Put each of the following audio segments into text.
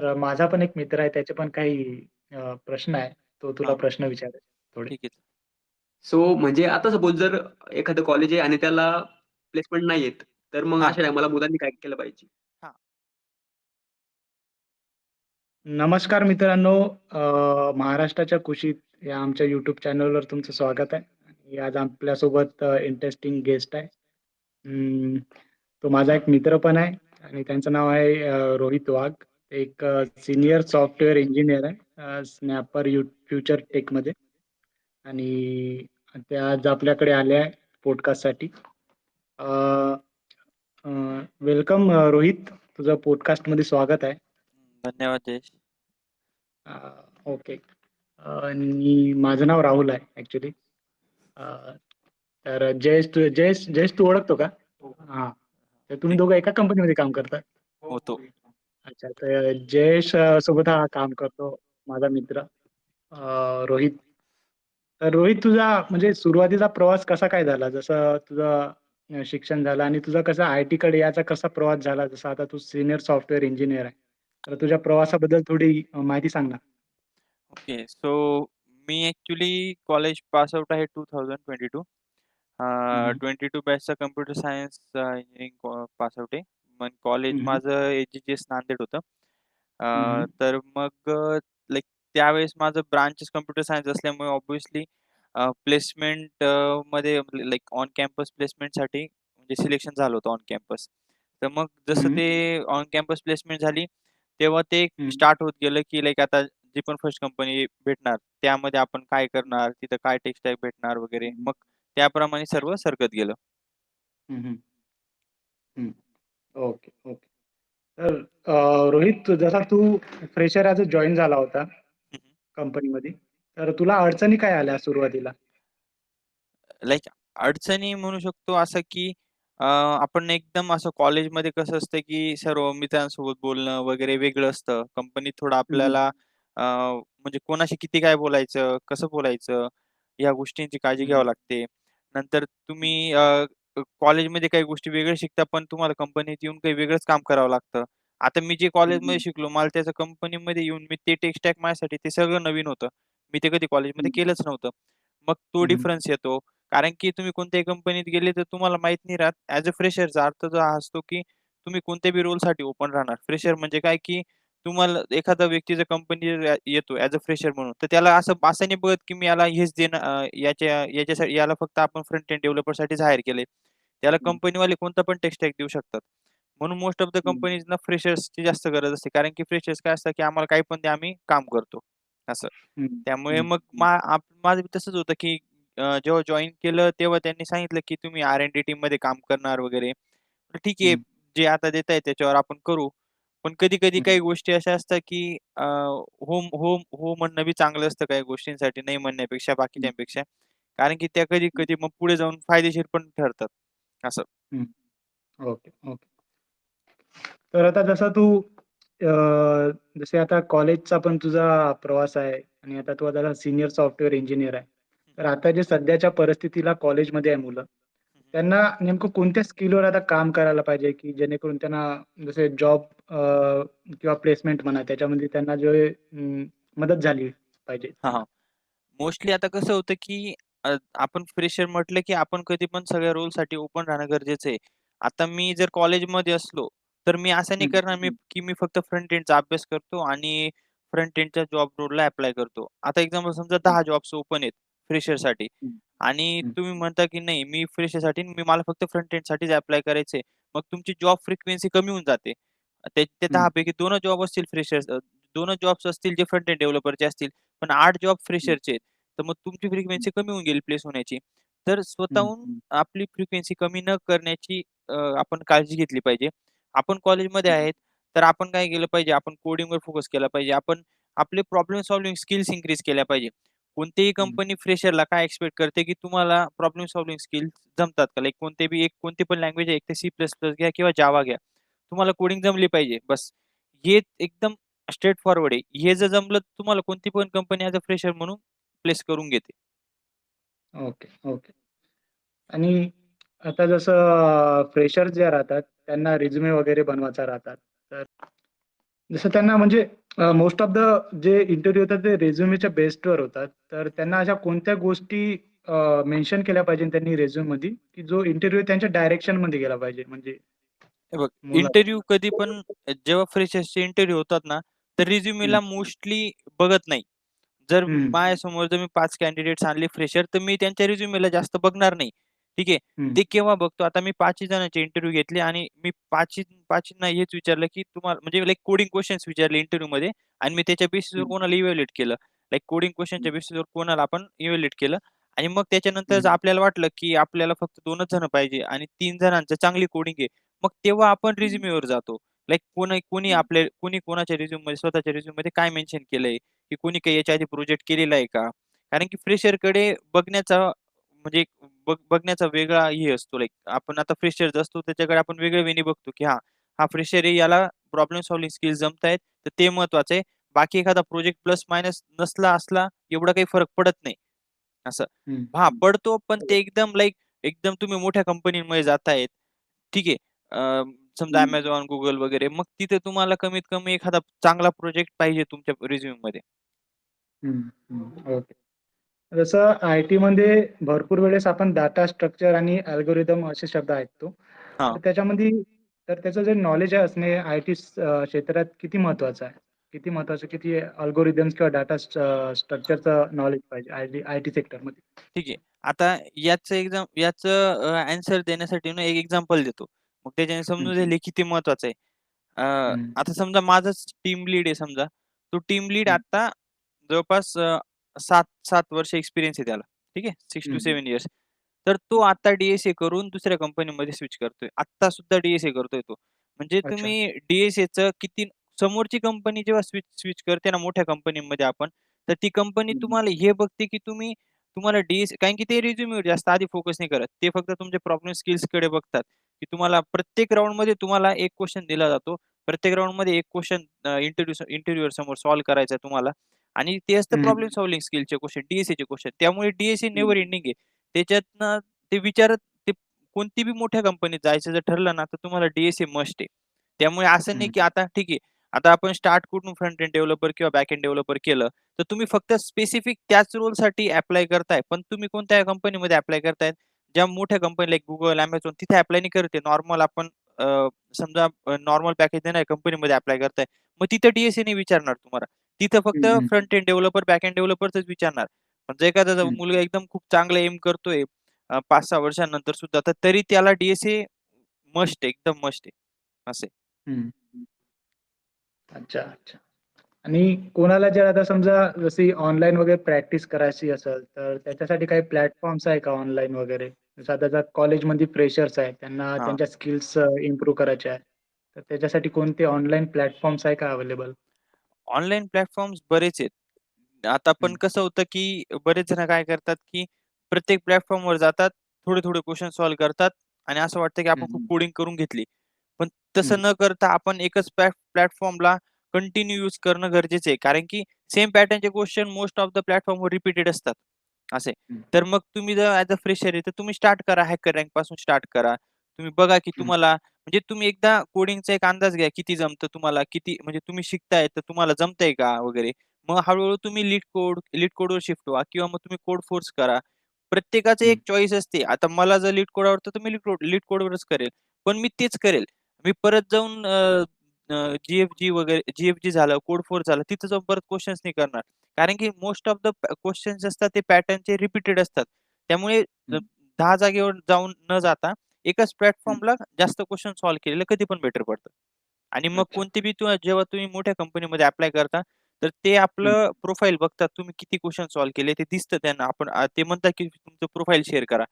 तर माझा पण एक मित्र आहे त्याचे पण काही अ, प्रश्न आहे. तो तुला हां. प्रश्न विचारेल थोडे. ठीक आहे. सो म्हणजे आता सपोज जर एखादं कॉलेज आहे आणि त्याला प्लेसमेंट नाही येत, तर मग हां. अशा टाईमाला मुलांनी काय केलं पाहिजे? हां. नमस्कार मित्रांनो. अ, महाराष्ट्राच्या कुशीत या आमच्या YouTube चॅनलवर तुमचं स्वागत आहे. आणि आज आपल्यासोबत अ, इंटरेस्टिंग गेस्ट आहे. अं, तो माझा एक मित्र पण आहे आणि त्यांचं नाव आहे अ, रोहित वाघ. एक सीनियर सॉफ्टवेअर इंजिनिअर आहे स्नॅपर यू फ्युचर टेकमध्ये. आणि ते आज आपल्याकडे आले आहे पॉडकास्टसाठी. वेलकम रोहित. तुझं पॉडकास्टमध्ये स्वागत आहे. धन्यवाद जयेश. ओके. आणि माझं नाव राहुल आहे ॲक्चुअली. अ, तर जयेश तू जयेश जयेश तू ओळखतो का? हां. तर तुम्ही दोघं एका कंपनीमध्ये काम करता? होतो. अच्छा. तर जयेश अ, सोबत हा काम करतो माझा मित्र अ, रोहित. तर रोहित तुझा म्हणजे सुरुवातीचा प्रवास कसा काय झाला? जसं तुझं अ, शिक्षण झालं आणि तुझा कसा आय-टीकडे याचा कसा प्रवास झाला? जसं आता तू सीनियर सॉफ्टवेअर इंजिनिअर आहे. तर तुझ्या प्रवासाबद्दल थोडी अ, माहिती सांग ना? ओके. सो मी ॲक्चुअली कॉलेज पास आउट आहे 2022. अ, हं, हं. 22 बॅचचा computer science engineering pass out आहे. पण कॉलेज. माझं एच-जी-ची-एस नांदेड होतं. अ. तर मग अ, लाइक त्यावेळेस माझं ब्रांचच कॉम्प्युटर सायन्स असल्यामुळे ऑब्व्हियसली अ, प्लेसमेंट अ, मध्ये लाइक ऑन कॅम्पस प्लेसमेंटसाठी म्हणजे सिलेक्शन झालं होतं ऑन कॅम्पस. तर मग जसं. ते ऑन कॅम्पस प्लेसमेंट झाली, तेव्हा ते. स्टार्ट होत गेलं, की लाइक आता जी पण फर्स्ट कंपनी भेटणार, त्यामध्ये आपण काय करणार, तिथं काय टेक स्टॅक भेटणार वगैरे. हं. मग त्याप्रमाणे सर्व सरकत गेलं. हं, हं. हं. Okay, okay. तर अ, रोहित जसा तू फ्रेशर ॲज अ जॉइन झाला होता हं, हं. कंपनीमध्ये, तर तुला अडचणी काय आल्या सुरुवातीला? लाइक अडचणी म्हणू शकतो असं, की अ, आपण एकदम असं कॉलेजमध्ये कसं असतं, की सर्व मित्रांसोबत बोलणं वगैरे वेगळं असतं. कंपनीत थोडं हं. आपल्याला अ, म्हणजे कोणाशी किती काय बोलायचं, कसं बोलायचं, या गोष्टींची काळजी हं. घ्यावी लागते. नंतर. तुम्ही अ, कॉलेजमध्ये काही गोष्टी वेगळ्या शिकता, पण तुम्हाला कंपनीत येऊन काही वेगळंच काम करावं लागतं. आता मी जे हं, कॉलेजमध्ये हं. शिकलो, मला त्याचं कंपनीमध्ये येऊन मी ते टेक स्टॅक माझ्यासाठी ते सगळं नवीन होतं. मी ते कधी कॉलेजमध्ये हं. केलंच नव्हतं. मग तो हं, हं. डिफरन्स येतो. कारण की तुम्ही कोणत्याही कंपनीत गेले, तर तुम्हाला माहीत नाही राहत ॲज अ फ्रेशरचा अर्थ जो हा असतो, की तुम्ही कोणत्याही रोलसाठी ओपन राहणार. फ्रेशर म्हणजे काय, की तुम्हाला एखादा व्यक्ती जर कंपनीत येतो ॲज अ फ्रेशर म्हणून, तर त्याला असं असं नाही बघत, की मी याला हेच देणं याच्या याच्यासाठी याला फक्त आपण फ्रंट एंड डेव्हलपरसाठीच हायर केलंय. त्याला हं. कंपनीवाले कोणता पण टेक स्टॅक देऊ शकतात. म्हणून मोस्ट ऑफ द हं. कंपनीजना फ्रेशर्सची जास्त गरज असते. कारण की फ्रेशर्स काय असतं, की आम्हाला काही पण आम्ही काम करतो, असं. त्यामुळे मग माझं तसंच होतं, की जेव्हा जॉइन केलं, तेव्हा त्यांनी सांगितलं, की तुम्ही आर-एन-डी टीममध्ये काम करणार वगैरे. ठीक आहे. जे आता देताय त्याच्यावर आपण करू. पण कधी-कधी हं. काही गोष्टी अशा असतात, की अ, हो, हो, हो म्हणणं बी चांगलं असतं काही गोष्टींसाठी, नाही म्हणण्यापेक्षा हं. बाकीच्यांपेक्षा. कारण की त्या हं. कधी-कधी मग पुढे जाऊन फायदेशीर पण ठरतात, असं. हं. Okay, okay. तर आता जसा तू अ, जसे आता कॉलेजचा पण तुझा प्रवास आहे आणि आता तू आता सीनियर सॉफ्टवेअर इंजिनिअर आहे. हं, तर आता जे सध्याच्या परिस्थितीला कॉलेजमध्ये आहे मुलं. त्यांना नेमकं कोणत्या स्किलवर आता काम करायला पाहिजे, की जेणेकरून त्यांना जसे जॉब अ, किंवा प्लेसमेंट म्हणा त्याच्यामध्ये त्यांना जे अं, मदत झाली पाहिजे हां? हां. मोस्टली आता कसं होतं, की अ, आपण फ्रेशर म्हटलं, की आपण कधी पण सगळ्या रोलसाठी ओपन राहणं गरजेचं आहे. आता मी जर कॉलेजमध्ये असलो, तर मी असं नाही हं, करणार मी, की मी फक्त फ्रंट एंडचा अभ्यास करतो आणि फ्रंट एंडच्या जॉब रोलला ॲप्लाय करतो. आता एक्झाम्पल समजा हं, 10 जॉब्स ओपन आहेत फ्रेशरसाठी हं, आणि हं, तुम्ही म्हणता, की नाही मी फ्रेशरसाठी मी मला फक्त फ्रंट एंडसाठीच ॲप्लाय करायचंय. मग तुमची जॉब फ्रिक्वेन्सी कमी होऊन जाते. ते ते हं, 10 पैकी 2च जॉब असतील फ्रेशर्स अ, 2च जॉब्स असतील जे फ्रंट एंड डेव्हलपरचे असतील. पण 8 जॉब हं, फ्रेशरचे आहेत. तर मग तुमची हं, फ्रिक्वेन्सी कमी होऊन गेली प्लेस होण्याची. तर हं, स्वतःहून हं, आपली फ्रिक्वेन्सी कमी न करण्याची अ, आपण काळजी घेतली पाहिजे. आपण कॉलेजमध्ये हं, आहेत, तर आपण काय केलं पाहिजे, आपण कोडिंगवर फोकस केला पाहिजे. आपण आपले प्रॉब्लेम सॉल्व्हिंग स्किल्स इन्क्रीज केल्या पाहिजे. कोणतीही कंपनी फ्रेशरला काय एक्सपेक्ट करते, की तुम्हाला प्रॉब्लेम सॉल्व्हिंग स्किल्स जमतात का? लाइक कोणते बी एक कोणती पण लँग्वेज आहे, एक तर सी प्लस प्लस घ्या किंवा जावा घ्या. तुम्हाला कोडिंग जमली पाहिजे बस. हे एकदम स्ट्रेट फॉरवर्ड आहे. हे जर जमलं, तुम्हाला कोणती पण कंपनी ॲज अ फ्रेशर म्हणून प्लेस करून घेते. Okay, okay. आणि आता जसं फ्रेशर्स जे राहतात, त्यांना रिझ्यूमे वगैरे बनवायचा राहतात. तर जसं त्यांना म्हणजे मोस्ट ऑफ द जे इंटरव्ह्यू होतात ते रेझ्युमेच्या बेस्डवर होतात. तर त्यांना अशा कोणत्या गोष्टी मेन्शन केल्या पाहिजे त्यांनी रेझ्यूममध्ये, की जो इंटरव्ह्यू त्यांच्या डायरेक्शनमध्ये गेला पाहिजे म्हणजे बघ इंटरव्ह्यू कधी पण जेव्हा फ्रेशर्सचे इंटरव्ह्यू होतात ना, तर. रिझ्यूमीला मोस्टली बघत नाही. जर. माझ्यासमोर जर मी 5 कॅन्डिडेट्स आणले फ्रेशर, तर मी त्यांच्या रिझ्यूमीला जास्त बघणार नाही. ठीक आहे. ते केव्हा बघतो आता मी 5 ही जणांचे इंटरव्ह्यू घेतले आणि मी 5 ही 5 ना हेच विचारलं, की तुम्हाला म्हणजे लाइक कोडिंग क्वेशन्स विचारले इंटरव्ह्यूमध्ये आणि मी त्याच्या बेसिसवर. कोणाला इव्हॅल्युएट केलं. Like coding. क्वेशनच्या बेसिसवर कोणाला आपण इव्हॅल्युएट केलं आणि मग त्याच्यानंतर आपल्याला वाटलं, की आपल्याला फक्त 2च जण पाहिजे आणि 3 जणांचं चांगली कोडिंग आहे. मग तेव्हा आपण. रिझ्यूमीवर जातो. लाइक कोणी कोणी. आपल्या कोणी कोणाच्या रिझ्यूममध्ये स्वतःच्या रिझ्यूममध्ये काय मेन्शन केलंय, की कोणी काही याच्या आधी प्रोजेक्ट केलेला आहे का? कारण की फ्रेशरकडे बघण्याचा म्हणजे बघ बघण्याचा वेगळा हे असतो लाइक आपण आता फ्रेशर्स असतो त्याच्याकडे आपण वेगळ्या वेने बघतो, की हां, हा फ्रेशर आहे याला प्रॉब्लेम सॉल्व्हिंग स्किल्स जमतायत, तर ते महत्वाचं आहे. बाकी एखादा प्रोजेक्ट प्लस मायनस नसला असला एवढा काही फरक पडत नाही. असं. हं. पडतो पण ते एकदम लाइक एकदम तुम्ही मोठ्या कंपनीमध्ये जातायत. ठीक आहे. समजा. Amazon, Google वगैरे मग तिथे तुम्हाला कमीत कमी एखादा चांगला प्रोजेक्ट पाहिजे तुमच्या रिझ्यूममध्ये. हं. ओके. जसं आय-टीमध्ये भरपूर वेळेस आपण डाटा स्ट्रक्चर आणि अल्गोरिदम असे शब्द ऐकतो. हां. तर त्याच्यामध्ये तर त्याचं जे नॉलेज असणे आय-टी अ, क्षेत्रात किती महत्वाचं आहे? किती महत्वाचं किती अल्गोरिदम्स किंवा डाटा स्ट्रक्चरचं नॉलेज पाहिजे आय-टी आय-टी सेक्टरमध्ये? ठीक आहे. आता याचं एक्झाम याचं अ, ॲन्सर देण्यासाठी ना एक एक्झाम्पल देतो. मग त्याच्याने. समजून जाईल हे किती महत्वाचं आहे. अ. आता समजा माझाच टीम लीड आहे समजा. तो टीम लीड. आता जवळपास अ, 7-7 वर्ष एक्सपिरियन्स आहे त्याला. ठीक आहे. 6 हं, टू. 7 इयर्स. तर तो. आता डी-एस-ए करून दुसऱ्या कंपनीमध्ये स्विच करतोय. आत्ता सुद्धा डी-एस-ए करतोय तो. म्हणजे. तुम्ही डी-एस-एचं किती समोरची कंपनी जेव्हा स्विच स्विच करते ना मोठ्या कंपनीमध्ये आपण, तर ती कंपनी. तुम्हाला हे बघते, की तुम्ही तुम्हाला डी-एस कारण की ते रिझ्यूमवर जास्त आधी फोकस नाही करत. ते फक्त तुमचे प्रॉब्लेम स्किल्सकडे बघतात, की तुम्हाला प्रत्येक राउंडमध्ये तुम्हाला एक क्वेशन दिला जातो. प्रत्येक राउंडमध्ये एक क्वेशन अ, इंटरव्ह्यू इंटरव्ह्यूअर समोर सॉल्व्ह करायचा तुम्हाला आणि ते असतं प्रॉब्लेम. सॉल्व्हिंग स्किलचे क्वेशन, डी-एस-एचे क्वेशन. त्यामुळे डी-एस-ए हं. नेव्हर एंडिंग आहे. त्याच्यातनं ते विचारत ते कोणती बी मोठ्या कंपनीत जायचं जर ठरलं ना, तर तुम्हाला डी-एस-ए मस्ट आहे. त्यामुळे असं नाही. की आता ठीक आहे. आता आपण स्टार्ट कुठून फ्रंट एंड डेव्हलपर किंवा बॅक एंड डेव्हलपर केलं, तर तुम्ही फक्त स्पेसिफिक त्याच रोलसाठी ॲप्लाय करताय. पण तुम्ही कोणत्या कंपनीमध्ये ॲप्लाय करताय? ज्या मोठ्या कंपनी लाइक Google, Amazon तिथे ॲप्लाय नाही करत. नॉर्मल आपण समजा नॉर्मल पॅकेज देणाऱ्या कंपनीमध्ये ॲप्लाय करताय. मग तिथं डी-एस-ए नाही विचारणार तुम्हाला. तिथं फक्त. Front end developer, back end डेव्हलपरचंच विचारणार. पण जर एखादा जर. मुलगा एकदम खूप चांगला एम करतोय अ, 5-6 वर्षानंतर सुद्धा, तर तरी त्याला डी-एस-ए मस्ट आहे, एकदम मस्ट आहे. असं. अच्छा, अच्छा. आणि कोणाला जर आता समजा जशी ऑनलाईन वगैरे प्रॅक्टिस करायची असेल, तर त्याच्यासाठी काही प्लॅटफॉर्म्स आहे का ऑनलाईन वगैरे? जसं आता जर कॉलेजमध्ये फ्रेशर्स आहेत, त्यांना हां. त्यांच्या स्किल्स इम्प्रूव्ह करायच्या आहेत. तर त्याच्यासाठी कोणते ऑनलाईन प्लॅटफॉर्म्स आहे का अवेलेबल? ऑनलाईन प्लॅटफॉर्म्स बरेच आहेत. आता पण. कसं होतं, की बरेच जण काय करतात, की प्रत्येक प्लॅटफॉर्मवर जातात, थोडे-थोडे क्वेशन सॉल्व्ह करतात आणि असं वाटतं, की आपण खूप. कोडिंग करून घेतली. पण. तसं न करता आपण एकच प्लॅट प्लॅटफॉर्मला कंटिन्यू यूज करणं गरजेचं आहे. कारण की सेम पॅटर्नचे क्वेशन मोस्ट ऑफ द प्लॅटफॉर्मवर रिपीटेड असतात. असे. तर मग तुम्ही जर ॲज अ फ्रेशर आहे, तर तुम्ही स्टार्ट करा. हॅकर रँकपासून स्टार्ट करा. तुम्ही बघा, की. तुम्हाला म्हणजे तुम्ही एकदा कोडिंगचा एक अंदाज घ्या, किती जमतं तुम्हाला, किती म्हणजे तुम्ही शिकताय, तर तुम्हाला जमतंय का वगैरे. मग हळू तुम्ही लीड कोड लीड कोडवर शिफ्ट व्हा किंवा मग तुम्ही कोड फोर्स करा. प्रत्येकाचं. एक चॉईस असते. आता मला जर लीड कोड आवडतं, तर मी लीड कोड लीड कोडवरच करेल. पण मी तेच करेल. मी परत जाऊन जी-एफ-जी वगैरे जी-एफ-जी झालं, कोड फोर्स झालं, तिथं जाऊन परत क्वेशन्स नाही करणार. कारण की मोस्ट ऑफ द क्वेशन्स असतात ते पॅटर्नचे रिपीटेड असतात. त्यामुळे हं. 10 जागेवर जाऊन न जाता एकाच. प्लॅटफॉर्मला जास्त क्वेशन सॉल्व्ह केलेलं कधी पण बेटर पडतं. आणि मग. कोणती बी तुम्हा जेव्हा तुम्ही मोठ्या कंपनीमध्ये ॲप्लाय करता, तर ते. आपलं प्रोफाइल बघतात. तुम्ही किती क्वेशन सॉल्व्ह केले ते दिसतं त्यांना. आपण ते म्हणतात, की तुमचं प्रोफाइल शेअर करा.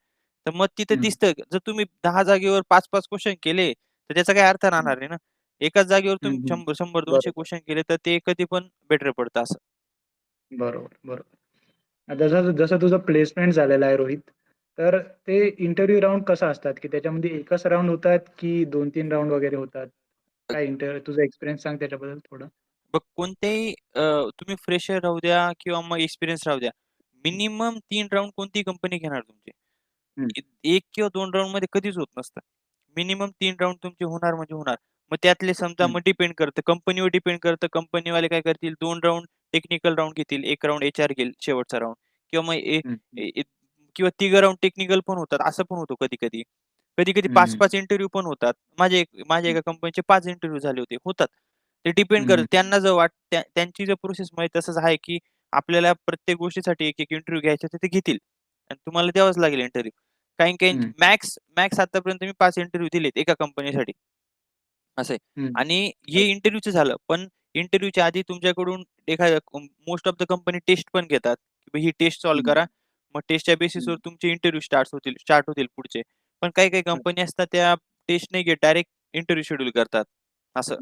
तर मग तिथं. दिसतं. जर तुम्ही 10 जागेवर 5-5 क्वेशन केले, तर त्याचा काही अर्थ. राहणार नाही ना. एकाच जागेवर तुम्ही. 100-100, 200 बरोबर. क्वेशन केले, तर ते कधी पण बेटर पडतं असं. बरोबर, बरोबर. जसं जसं तुझं प्लेसमेंट झालेलं आहे रोहित, तर ते इंटरव्ह्यू राउंड कसा असतात, की त्याच्यामध्ये एकच राउंड होतात, की 2-3 राउंड वगैरे होतात? काय इंटर तुझा एक्सपिरियन्स सांग त्याच्याबद्दल थोडं? बघ कोणतेही अ, तुम्ही फ्रेशर राहू द्या किंवा मग एक्सपिरियन्स राहू द्या. मिनिमम 3 राउंड कोणतीही कंपनी घेणार तुमचे. ए 1 किंवा 2 राउंडमध्ये कधीच होत नसतं. मिनिमम 3 राउंड तुमचे होणार म्हणजे होणार. मग त्यातले समजा. मग डिपेंड करतं कंपनीवर डिपेंड करतं कंपनीवाले काय करतील 2 राउंड टेक्निकल राउंड घेतील, 1 राउंड एचआर घेईल शेवटचा राउंड किंवा मग किंवा तिघं राउंड टेक्निकल पण होतात, असं पण होतं कधी-कधी. कधी-कधी हं, 5-5 इंटरव्ह्यू पण होतात. माझे एक माझ्या. एका कंपनीचे 5 इंटरव्ह्यू झाले होते. होतात. ते डिपेंड करतं. त्यांना जर वाट त्या त्यांची जर प्रोसेस मध्ये तसंच आहे, की आपल्याला प्रत्येक गोष्टीसाठी एक-एक इंटरव्ह्यू घ्यायचा तर ते घेतील आणि तुम्हाला द्यावाच लागेल इंटरव्ह्यू. काही-काही हं. मॅक्स मॅक्स आतापर्यंत मी 5 इंटरव्ह्यू दिलेत एका कंपनीसाठी. असं. आणि हे इंटरव्ह्यूचं झालं. पण इंटरव्ह्यूच्या आधी तुमच्याकडून एखाद्या most of the company test पण घेतात. की ही टेस्ट सॉल्व्ह. करा. मग टेस्टच्या. बेसिसवर तुमचे इंटरव्ह्यू स्टार्ट होतील स्टार्ट होतील पुढचे. पण काही-काही हं. कंपनी असतात त्या टेस्ट नाही घेत डायरेक्ट इंटरव्ह्यू शेड्यूल करतात. असं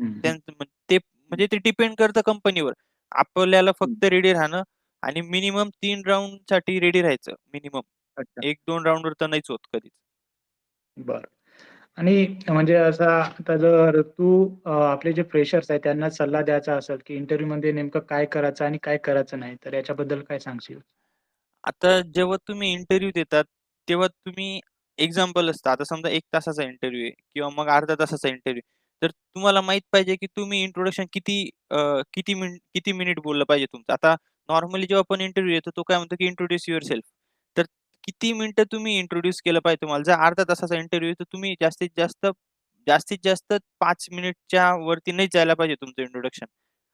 ते. म्हणजे ते डिपेंड करतं कंपनीवर. आपल्याला. फक्त रेडी राहणं आणि मिनिमम 3 राउंडसाठी रेडी राहायचं मिनिमम. अच्छा. 1-2 राउंडवर तर नाहीच होत कधीच. बरं. आणि म्हणजे असा आता जर तू आपले जे फ्रेशर्स आहेत त्यांना सल्ला द्यायचा असेल, की इंटरव्ह्यूमध्ये नेमकं काय करायचं आणि काय करायचं नाही, तर याच्याबद्दल काय सांगशील? आता जेव्हा तुम्ही इंटरव्ह्यू देतात, तेव्हा तुम्ही एक्झाम्पल असतं. आता समजा एक तासाचा इंटरव्ह्यू आहे किंवा मग अर्ध्या तासाचा इंटरव्ह्यू. तर तुम्हाला माहीत पाहिजे, की तुम्ही इंट्रोडक्शन किती किती मिनिट किती मिनिट बोललं पाहिजे तुमचं. आता नॉर्मली जेव्हा आपण इंटरव्ह्यू येतो तो काय म्हणतो, की इंट्रोड्यूस युअरसेल्फ. तर किती मिनिटं तुम्ही इंट्रोड्यूस केलं पाहिजे तुम्हाला. जर अर्धा तासाचा इंटरव्ह्यू आहे, तर तुम्ही जास्तीत जास्त जास्तीत जास्त पाच मिनिटच्या वरती नाही जायला पाहिजे तुमचं इंट्रोडक्शन.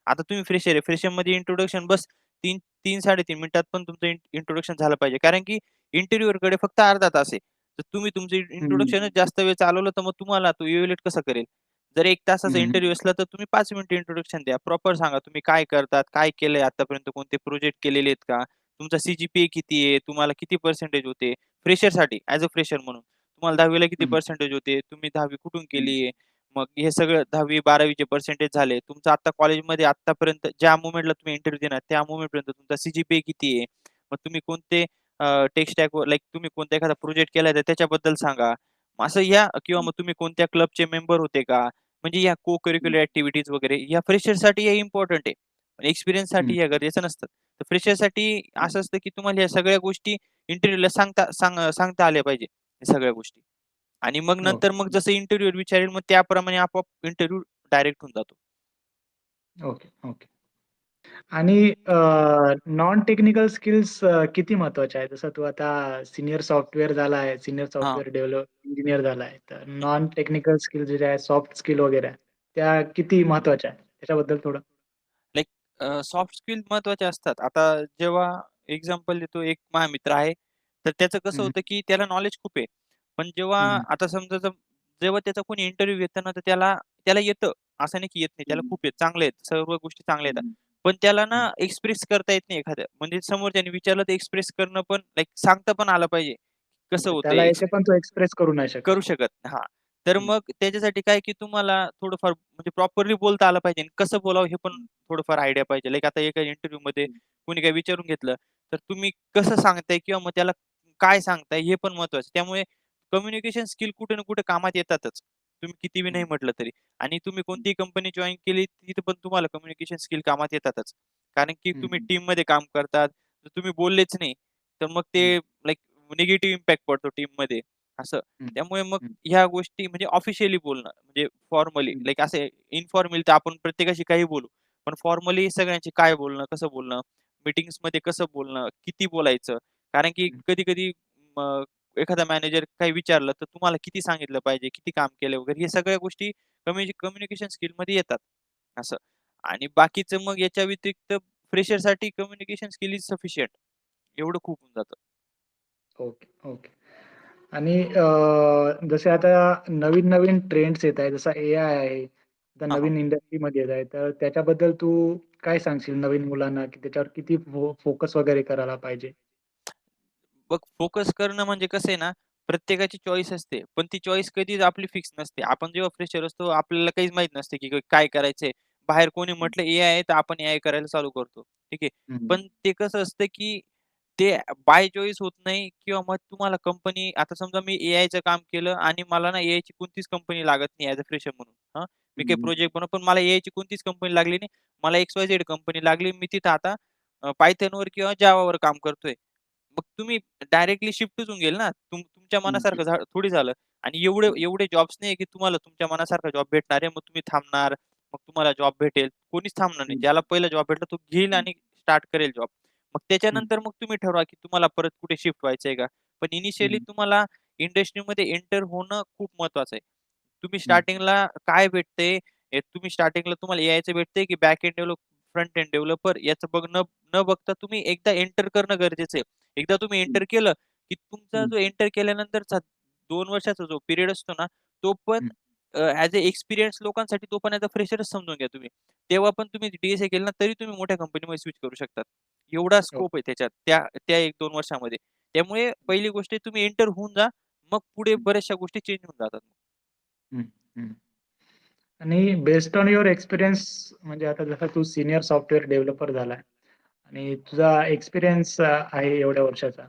आता तुम्ही फ्रेशर आहे. फ्रेशरमध्ये इंट्रोडक्शन बस 3 3-3.5 मिनिटात पण तुमचं इंट इंट्रोडक्शन झालं पाहिजे. कारण की इंटरव्ह्यूअरकडे फक्त अर्धा तास आहे. तर तुम्ही तुमचं. इंट्रोडक्शनच जास्त वेळ चालवलं, तर मग तुम्हाला तो इव्हॅल्युएट कसं करेल? जर 1 तासाचा. इंटरव्ह्यू असला, तर तुम्ही 5 मिनिटं इंट्रोडक्शन द्या. प्रॉपर सांगा तुम्ही काय करतात, काय केलंय आतापर्यंत, कोणते प्रोजेक्ट केलेले आहेत का? तुमचा सी-जी-पी-ए किती आहे? तुम्हाला किती पर्सेंटेज होते? फ्रेशरसाठी ॲज अ फ्रेशर म्हणून. तुम्हाला 10वी ला किती. पर्सेंटेज होते? तुम्ही 10वी कुठून. केली आहे? मग हे सगळं 10वी-12वी चे पर्सेंटेज झाले. तुमचं आता कॉलेजमध्ये आत्तापर्यंत ज्या मोमेंटला तुम्ही इंटरव्ह्यू देणार, त्या मोमेंटपर्यंत तुमचा सी-जी-पी-ए किती आहे? मग तुम्ही कोणते अ, टेक स्टॅकवर लाइक तुम्ही कोणता एखादा प्रोजेक्ट केलाय, तर त्याच्याबद्दल सांगा. मग असं या किंवा. मग तुम्ही कोणत्या क्लबचे मेंबर होते का? म्हणजे या को. करिक्युलर ॲक्टिव्हिटीज वगैरे या फ्रेशरसाठी हे इम्पोर्टंट आहे. पण हं. एक्सपिरियन्ससाठी हे गरजेचं नसतं. तर फ्रेशरसाठी. असं असतं, की तुम्हाला ह्या सगळ्या गोष्टी इंटरव्ह्यूला सांगता सांग सांगता आल्या पाहिजे, या सगळ्या गोष्टी. आणि मग हो. नंतर मग जसं इंटरव्ह्यूवर विचारेल, मग त्याप्रमाणे आपोआप इंटरव्ह्यू डायरेक्ट होऊन जातो. Okay, okay. आणि नॉन टेक्निकल स्किल्स किती महत्त्वाच्या आहेत? जसं तू आता सीनियर सॉफ्टवेअर झाला आहे, सीनियर हां. सॉफ्टवेअर डेव्हलप इंजिनिअर झाला आहे. तर. नॉन टेक्निकल स्किल्स जे आहेत, सॉफ्ट स्किल वगैरे त्या किती महत्त्वाच्या आहेत? त्याच्याबद्दल थोडं? लाइक अ, सॉफ्ट स्किल महत्त्वाच्या असतात. आता जेव्हा एक्झाम्पल देतो, एक माझा मित्र आहे. तर त्याचं कसं. होतं, की त्याला नॉलेज खूप आहे. पण जेव्हा. आता समजा जर जेव्हा त्याचा कोणी इंटरव्ह्यू घेतं ना, तर त्याला त्याला येतं. असं नाही की येत नाही. त्याला. खूप येत चांगले आहेत. सर्व गोष्टी चांगल्या येतात. पण त्याला ना. एक्सप्रेस करता येत नाही एखाद्या म्हणजे समोरच्याने विचारलं, तर एक्सप्रेस करणं पण लाइक सांगता पण आलं पाहिजे. कसं अच्छा, होतंय त्याला एक्स येते पण तो एक्सप्रेस करू नाही शकत. करू शकत. हां. तर. मग त्याच्यासाठी काय, की तुम्हाला थोडंफार म्हणजे प्रॉपरली बोलता आलं पाहिजे. कसं बोलावं हे पण. थोडंफार आयडिया पाहिजे. लाइक आता एका इंटरव्ह्यूमध्ये हं. कोणी काही विचारून घेतलं, तर तुम्ही कसं सांगताय किंवा मग त्याला काय सांगताय हे पण महत्त्वाचं. त्यामुळे कम्युनिकेशन स्किल कुठे ना कुठे कामात येतातच. तुम्ही किती बी नाही. म्हटलं तरी. आणि तुम्ही. कोणतीही कंपनी जॉइन केली, तिथे पण तुम्हाला कम्युनिकेशन स्किल कामात येतातच. कारण की तुम्ही हं. टीममध्ये काम करतात. तर तुम्ही बोललेच नाही, तर मग ते. लाइक निगेटिव्ह इम्पॅक्ट पडतो टीममध्ये असं. हं. त्यामुळे मग. ह्या गोष्टी म्हणजे ऑफिशियली बोलणं म्हणजे फॉर्मली. लाइक असे इन्फॉर्मली तर आपण प्रत्येकाशी काहीही बोलू. पण फॉर्मली सगळ्यांशी काय बोलणं, कसं बोलणं, मीटिंग्समध्ये कसं बोलणं, किती बोलायचं. कारण की. कधी-कधी मग एखादा मॅनेजर काही विचारलं, तर तुम्हाला किती सांगितलं पाहिजे, किती काम केलं वगैरे हे सगळ्या गोष्टी कम्युनि कम्युनिकेशन स्किलमध्ये येतात. असं. आणि बाकीचं मग याच्या व्यतिरिक्त फ्रेशरसाठी कम्युनिकेशन स्किल इज सफिशियंट. एवढं खूप होऊन जातं. Okay, okay. आणि जसे आता नवीन-नवीन ट्रेंड्स येत आहेत. जसा एआय आहे. आता हां, हां. नवीन इंडस्ट्रीमध्ये येत आहे. तर त्याच्याबद्दल तू काय सांगशील नवीन मुलांना, की त्याच्यावर किती फोकस वगैरे करायला पाहिजे? बघ फोकस करणं म्हणजे कसं आहे ना, प्रत्येकाची चॉईस असते. पण ती चॉईस कधीच आपली फिक्स नसते. आपण जेव्हा फ्रेशर असतो आपल्याला काहीच माहीत नसते, की काय करायचंय. बाहेर कोणी हं. म्हटलं एआय आहे, तर आपण एआय करायला चालू करतो. ठीक आहे. हं, हं. पण ते कसं असतं, की ते बाय चॉईस होत नाही किंवा मग तुम्हाला कंपनी आता समजा मी एआयचं काम केलं आणि मला ना एआयची कोणतीच कंपनी लागत नाही ॲज अ फ्रेशर म्हणून. हां. मी हं, काही हं. प्रोजेक्ट बनवतो, पण मला एआयची कोणतीच कंपनी लागली नाही. मला एक्स-वाय-झेड कंपनी लागली. मी तिथं आता अ, Pythonवर किंवा Javaवर काम करतोय. मग तुम्ही डायरेक्टली शिफ्टच होऊन गेल ना. तुम तुमच्या. मनासारखं थोडी झालं. आणि एवढे. एवढे जॉब्स नाही की तुम्हाला तुमच्या मनासारखा जॉब भेटणार आहे, मग तुम्ही थांबणार, मग तुम्हाला जॉब भेटेल. कोणीच थांबणार नाही. ज्याला पहिला जॉब भेटला तो घेईल. आणि स्टार्ट करेल जॉब. मग. त्याच्यानंतर मग तुम्ही ठरवा की तुम्हाला परत कुठे शिफ्ट व्हायचंय का? पण इनिशियली. तुम्हाला इंडस्ट्रीमध्ये एंटर होणं खूप महत्वाचं आहे. तुम्ही. स्टार्टिंगला काय भेटतंय, हे तुम्ही स्टार्टिंगला तुम्हाला एआयचं भेटतंय की back end develop front end developer याचं बघ न बघता तुम्ही एकदा एंटर करणं गरजेचं आहे. एकदा तुम्ही हं. एंटर केलं, की तुमचा हं. जो एंटर केल्यानंतरचा 2 वर्षाचा जो पिरियड असतो ना, तो पण हं. अ, एक्सपिरियन्स लोकांसाठी तो पण ॲज अ फ्रेशरच समजून घ्या तुम्ही. तेव्हा पण तुम्ही डी-एस-ए केलं ना, तरी तुम्ही मोठ्या कंपनीमध्ये स्विच करू शकतात. एवढा हो. स्कोप आहे त्याच्यात त्या त्या 1-2 वर्षामध्ये. त्यामुळे पहिली गोष्ट तुम्ही एंटर होऊन जा. मग पुढे हं. बऱ्याचशा गोष्टी चेंज होऊन जातात. हं, हं. आणि बेस्ड ऑन युअर एक्सपिरियन्स म्हणजे आता जसा तू सीनियर सॉफ्टवेअर डेव्हलपर झालाय आणि तुझा एक्सपिरियन्स आहे एवढ्या वर्षाचा.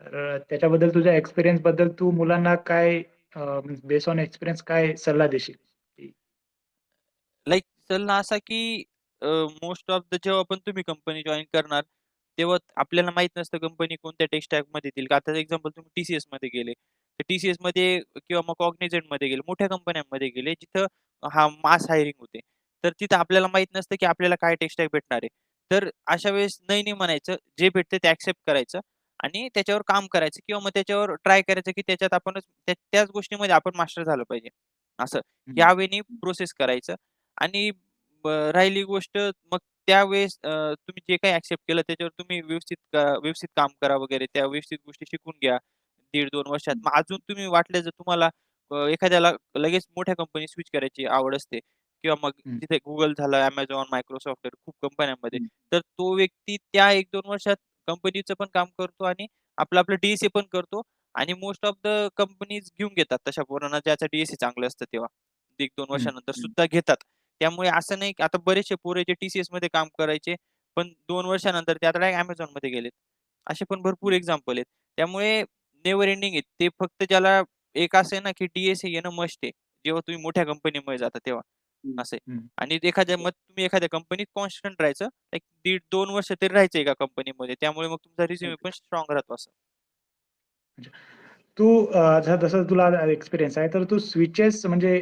तर त्याच्याबद्दल तुझ्या एक्सपिरियन्सबद्दल तू मुलांना काय बेस ऑन एक्सपिरियन्स काय सल्ला देशील? लाईक लाइक सल्ला असा की मोस्ट ऑफ द जेव्हा पण तुम्ही कंपनी जॉईन करणार, तेव्हा आपल्याला माहीत नसतं कंपनी कोणत्या टेक्स्टॅकमध्ये येतील आता एक्झाम्पल तुम्ही टीसीएसमध्ये गेले. तर टीसीएसमध्ये किंवा मग कॉग्निझंटमध्ये गेले, मोठ्या कंपन्यांमध्ये गेले, जिथं हा मास हायरिंग होते. तर तिथं आपल्याला माहीत नसतं की आपल्याला काय टेक्स्टॅक भेटणार आहे. तर अशा वेळेस नाही, नाही म्हणायचं. जे भेटतं ते एक्सेप्ट करायचं आणि त्याच्यावर काम करायचं किंवा मग त्याच्यावर ट्राय करायचं की त्याच्यात आपणच त्या त्याच गोष्टीमध्ये आपण मास्टर झालं पाहिजे. असं. या वेनी हं. प्रोसेस करायचं आणि राहिली गोष्ट मग त्यावेळेस तुम्ही जे काही एक्सेप्ट केलं त्याच्यावर तुम्ही व्यवस्थित व्यवस्थित काम करा वगैरे. त्या व्यवस्थित गोष्टी शिकून घ्या. 1.5-2 वर्षात. हं. मग अजून तुम्ही वाटलं जर तुम्हाला एखाद्याला लगेच मोठ्या कंपनीत स्विच करायची आवड असते किंवा मग. तिथे Google झालं, Amazon, Microsoft वगैरे खूप कंपन्यांमध्ये. हं. तर तो व्यक्ती त्या 1-2 वर्षात कंपनीचं पण काम करतो आणि आपलं-आपलं डी-एस-ए पण करतो आणि मोस्ट ऑफ द कंपनीज घेऊन घेतात तशा पोरांना ज्याचं डी-एस-ए चांगलं असतं तेव्हा. 1-2 हं, वर्षानंतर हं. सुद्धा घेतात. त्यामुळे असं नाही की आता बरेचसे पोरं जे टी-सी-एसमध्ये काम करायचे, पण 2 वर्षानंतर ते आता डायरेक्ट Amazonमध्ये गेलेत. असे पण भरपूर. एक्झाम्पल आहेत. त्यामुळे नेव्हर एंडिंग आहे. ते फक्त ज्याला एक असं आहे ना की डी-एस-ए येणं मस्ट आहे. जेव्हा तुम्ही मोठ्या कंपनीमध्ये जाता तेव्हा. असं. आणि एखाद्या मग तुम्ही एखाद्या कंपनीत कॉन्स्टंट राहायचं. एक 1.5-2 वर्ष तरी राहायचं एका कंपनीमध्ये. त्यामुळे मग तुमचा रिझ्यूम. पण स्ट्रॉंग राहतो असं. तू जसं तुला एक्सपिरियन्स आहे, तर तू स्विचेस म्हणजे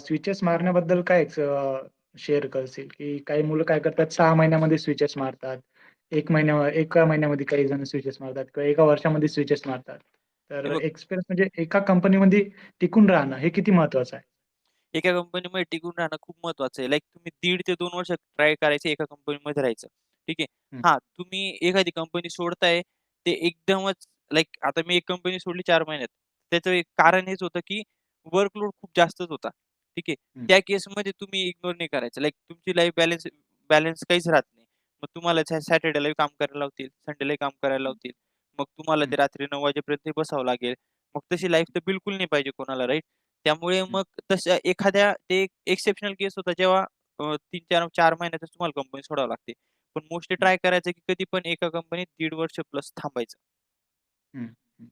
स्विचेस मारण्याबद्दल काय शेअर करशील? की काही मुलं काय करतात 6 महिन्यामध्ये स्विचेस मारतात. 1 महिन्या एका महिन्यामध्ये काही जण स्विचेस मारतात किंवा एका वर्षामध्ये स्विचेस मारतात. तर एक्सपिरियन्स म्हणजे एका कंपनीमध्ये टिकून राहणं हे किती महत्वाचं आहे? एका कंपनीमध्ये टिकून राहणं खूप महत्वाचं आहे. लाइक तुम्ही 1.5 ते 2 वर्ष ट्राय करायचे एका कंपनीमध्ये राहायचं. ठीक आहे. हं. हां, तुम्ही एखादी कंपनी सोडताय, ते एकदमच लाइक आता मी एक कंपनी सोडली 4 महिन्यात. त्याचं एक कारण हेच होतं की वर्कलोड खूप जास्तच होता. ठीक आहे. त्या केसमध्ये तुम्ही इग्नोर नाही करायचं. लाइक तुमची लाईफ बॅलन्स बॅलन्स काहीच राहत नाही. मग तुम्हाला सॅ सॅटर्डेलाही काम करायला लावतील, संडेलाही काम करायला. लावतील. मग तुम्हाला. ते रात्री 9 वाजेपर्यंत बसावं लागेल. मग तशी लाईफ तर बिलकुल नाही पाहिजे कोणाला, राइट? त्यामुळे. मग तशा एखाद्या ते एक एक्सेप्शनल केस होता जेव्हा अ, 3-4 4 महिन्यातच तुम्हाला कंपनी सोडावी लागते. पण मोस्टली. ट्राय करायचं की कधी पण एका कंपनीत 1.5 वर्ष प्लस थांबायचं.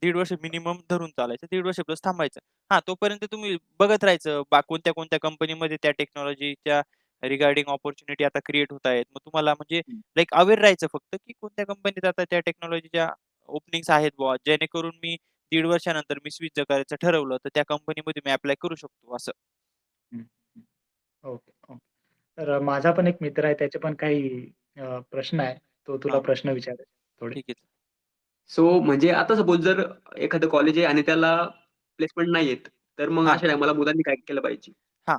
1.5 वर्ष मिनिमम धरून चालायचं. 1.5 वर्ष प्लस थांबायचं. हां, तोपर्यंत तुम्ही बघत राहायचं. बा कोणत्या-कोणत्या कंपनीमध्ये त्या टेक्नॉलॉजीच्या रिगार्डिंग अपॉर्च्युनिटी आता क्रिएट होत आहेत. मग तुम्हाला म्हणजे. लाइक अवेअर राहायचं फक्त की कोणत्या कंपनीत आता त्या टेक्नॉलॉजीच्या ओपनिंग्स आहेत बुवा, जेणेकरून मी 1.5 वर्षानंतर मी स्विच करायचं ठरवलं, तर त्या कंपनीमध्ये मी ॲप्लाय करू शकतो असं. Okay, okay. तर माझा पण एक मित्र आहे. त्याचे पण काही अ, प्रश्न आहे. तो तुला हां. प्रश्न विचारेल थोडे. ठीक आहे. सो म्हणजे आता सपोज जर एखादं कॉलेज आहे आणि त्याला प्लेसमेंट नाही येत, तर मग हां. अशा टाईमाला मुलांनी काय केलं पाहिजे? हां.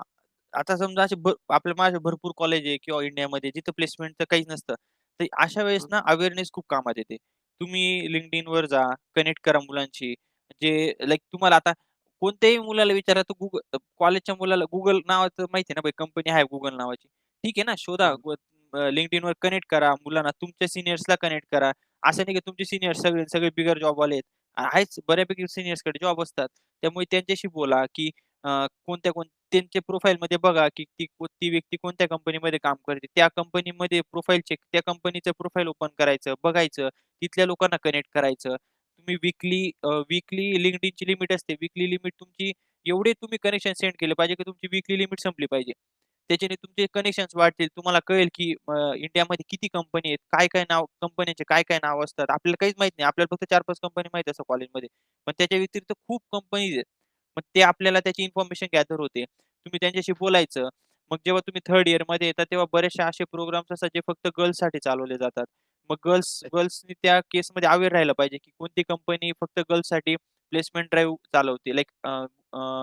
आता समजा असे आपल्या माझे भरपूर कॉलेज आहे किंवा इंडियामध्ये जिथं प्लेसमेंटचं काहीच नसतं. तर अशा वेळेस. ना अवेअरनेस खूप कामात येते. तुम्ही LinkedInवर जा, कनेक्ट करा मुलांशी. जे लाइक तुम्हाला आता कोणत्याही मुलाला विचारा तर Google कॉलेजच्या मुलाला Google नावाचं माहिती आहे ना, भाई कंपनी आहे Google नावाची. ठीक आहे ना, शोधा. व अ, LinkedInवर कनेक्ट करा मुलांना. तुमच्या सीनियर्सला कनेक्ट करा. असं नाही की तुमचे सीनियर्स सगळे सगळे बिगर जॉबवाले आहेत. आहेच बऱ्यापैकी सीनियर्सकडे जॉब असतात. त्यामुळे त्यांच्याशी बोला की कोणत्या कोण त्यांच्या प्रोफाईलमध्ये बघा की ती ती व्यक्ती कोणत्या कंपनीमध्ये काम करते. त्या कंपनीमध्ये प्रोफाइल चेक त्या कंपनीचं प्रोफाईल ओपन करायचं, बघायचं. तिथल्या लोकांना कनेक्ट करायचं. तुम्ही विकली विकली वीकली LinkedInची लिमिट असते. विकली लिमिट तुमची एवढे तुम्ही कनेक्शन सेंड केले पाहिजे की तुमची वीकली लिमिट संपली पाहिजे. त्याच्याने तुमचे कनेक्शन्स वाढतील. तुम्हाला कळेल की इंडियामध्ये किती कंपनी आहेत, काय-काय नाव कंपन्यांचे काय-काय नाव असतात. आपल्याला काहीच माहीत नाही. आपल्याला फक्त 4-5 कंपनी माहीत असतात कॉलेजमध्ये. पण त्याच्या व्यतिरिक्त खूप कंपनीज आहेत. मग ते आपल्याला त्याची इन्फॉर्मेशन गॅदर होते. तुम्ही त्यांच्याशी बोलायचं. मग जेव्हा तुम्ही थर्ड इयरमध्ये येता तेव्हा बरेचसे असे प्रोग्राम्स असतात जे फक्त गर्ल्ससाठी चालवले जातात. मग गर्ल्स गर्ल्सनी त्या केसमध्ये अवेअर राहिलं पाहिजे, की कोणती कंपनी फक्त गर्ल्ससाठी प्लेसमेंट ड्राईव्ह चालवते. लाईक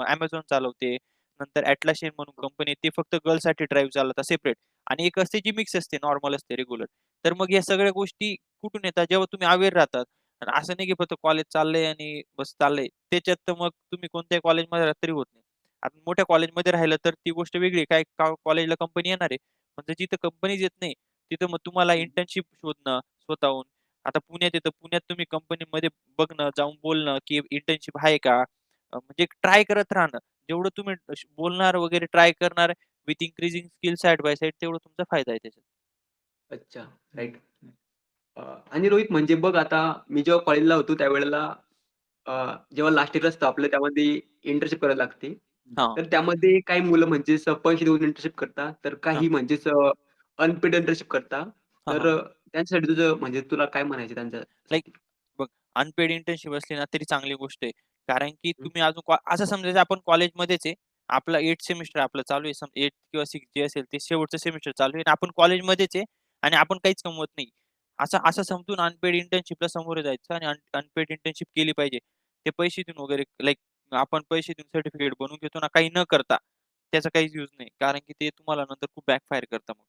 अमेझॉन चालवते. नंतर Atlassian म्हणून कंपनी ते फक्त फक्त गर्ल्ससाठी ड्राईव्ह चालवतात सेपरेट आणि एक असते जी मिक्स असते, नॉर्मल असते, रेग्युलर. तर मग या सगळ्या गोष्टी कुठून येतात? जेव्हा तुम्ही अवेअर राहतात. आणि असं नाही की फक्त कॉलेज चाललंय आणि बस चाललंय. त्याच्यात तर मग तुम्ही कोणत्याही कॉलेजमध्ये राहिलात तरी होत नाही. आता मोठ्या कॉलेजमध्ये राहिलं तर ती गोष्ट वेगळी. काय कॉलेजला कंपनी येणार आहे. जर जिथं कंपनीच येत नाही, तिथं मग तुम्हाला इंटर्नशिप शोधणं स्वतःहून. आता पुण्यात तर पुण्यात तुम्ही कंपनीमध्ये बघणं, जाऊन बोलणं, की इंटर्नशिप आहे का? म्हणजे ट्राय करत राहणं. जेवढं तुम्ही बोलणार वगैरे ट्राय करणार with increasing skill side by side तेवढा तुमचा फायदा आहे त्याच्यात. अच्छा, राइट. आणि रोहित म्हणजे बघ आता मी जेव्हा कॉलेजला होतो त्यावेळेला अ, जेव्हा लास्ट इयर असतं आपलं त्यामध्ये इंटर्नशिप करावी लागते. हां. तर त्यामध्ये काही मुलं म्हणजेच पैसे देऊन इंटर्नशिप करतात, तर हां. काही म्हणजेच अनपेड इंटर्नशिप करतात. हां, तर हां. अ, त्यांच्यासाठी तुझं म्हणजे तुला काय म्हणायचं लाइक त्यांच्यासाठी? बघ अनपेड इंटर्नशिप असली ना तरी चांगली गोष्ट आहे. कारण की हं. तुम्ही अजून कॉ असं समजायचं आपण कॉलेजमध्येच आहे. आपलं 8th सेमिस्टर आपलं चालू आहे. सम 8th किंवा 6th जे असेल ते शेवटचं सेमिस्टर चालू आहे आणि आपण कॉलेजमध्येच आहे आणि आपण काहीच कमवत नाही. असं असं समजून अनपेड इंटर्नशिपला सामोरं जायचं आणि अन अनपेड इंटर्नशिप केली पाहिजे. ते पैसे देऊन वगैरे लाइक आपण पैसे देऊन सर्टिफिकेट बनवून घेतो ना, काही न करता. त्याचा काहीच यूज नाही. कारण की ते तुम्हाला नंतर खूप बॅकफायर करतं मग.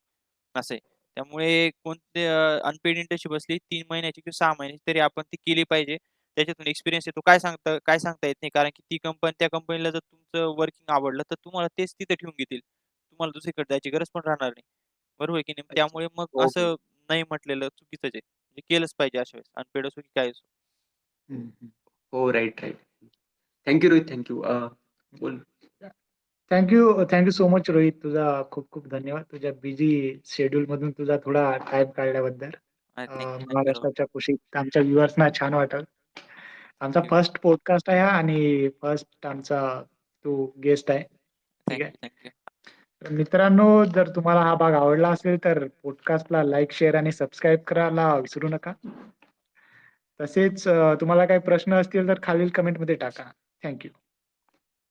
असं. त्यामुळे कोणते अनपेड इंटर्नशिप असली 3 महिन्याची किंवा 6 महिन्याची तरी आपण ती केली पाहिजे. त्याच्यातून एक्सपिरियन्स येतो. काय सांगता काय सांगता येत नाही. कारण की ती कंपनी त्या कंपनीला जर तुमचं वर्किंग आवडलं, तर तुम्हाला तेच तिथे ठेवून घेतील. तुम्हाला दुसरीकडे जायची गरज पण राहणार नाही. बरोबर की नाही? त्यामुळे मग. असं नाही म्हटलेलं चुकीचंच आहे. म्हणजे केलंच पाहिजे अशा वेळेस. अनपेड असो की काय असो. हं, हं. हो, right, right. Thank you Rohit, thank you. अ, बोल. Thank you thank you so much Rohit. तुझा खूप खूप धन्यवाद. तुझ्या बिझी शेड्यूलमधून तुझा थोडा टाईम काढल्याबद्दल. महाराष्ट्राच्या कुशीत आमच्या व्ह्युअर्सना छान वाटेल. आमचा. फर्स्ट पॉडकास्ट आहे हा आणि फर्स्ट आमचा तू गेस्ट आहे. ठीक आहे. तर मित्रांनो, जर तुम्हाला हा भाग आवडला असेल, तर पॉडकास्टला लाईक, शेअर आणि सबस्क्राईब करायला विसरू नका. तसेच तुम्हाला काही प्रश्न असतील तर खालील कमेंटमध्ये टाका. Thank you.